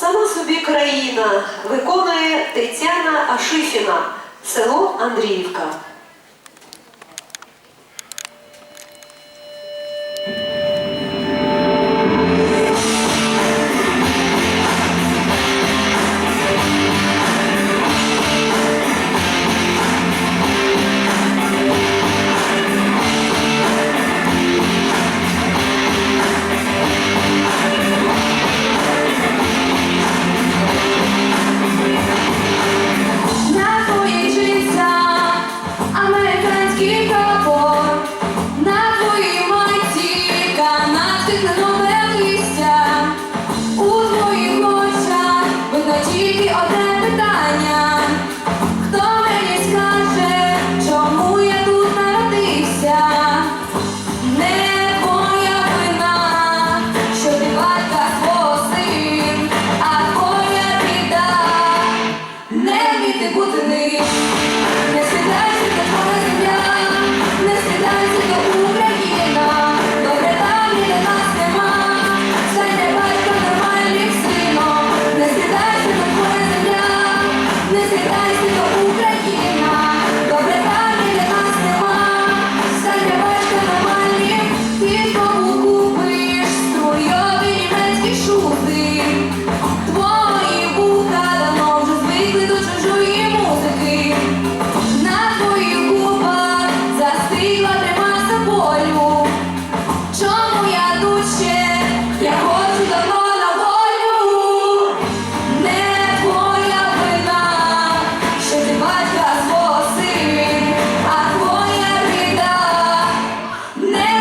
Сама собі країна виконує Тетяна Ашифіна, село Андріївка. España.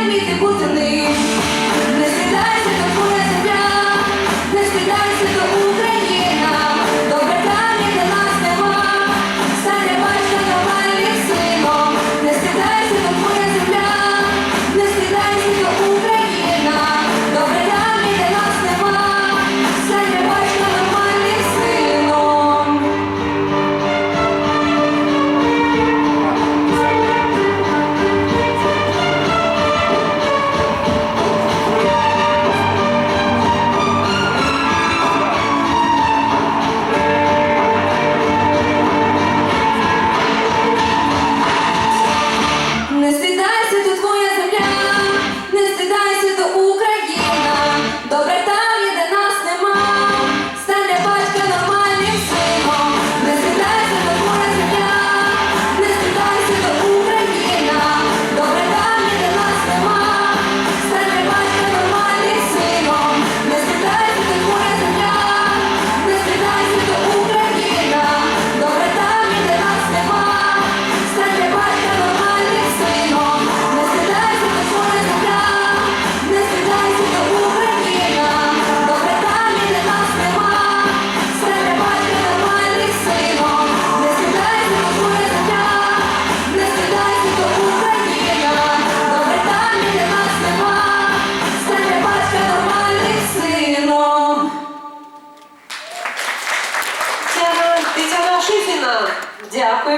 me te juro. Дякую.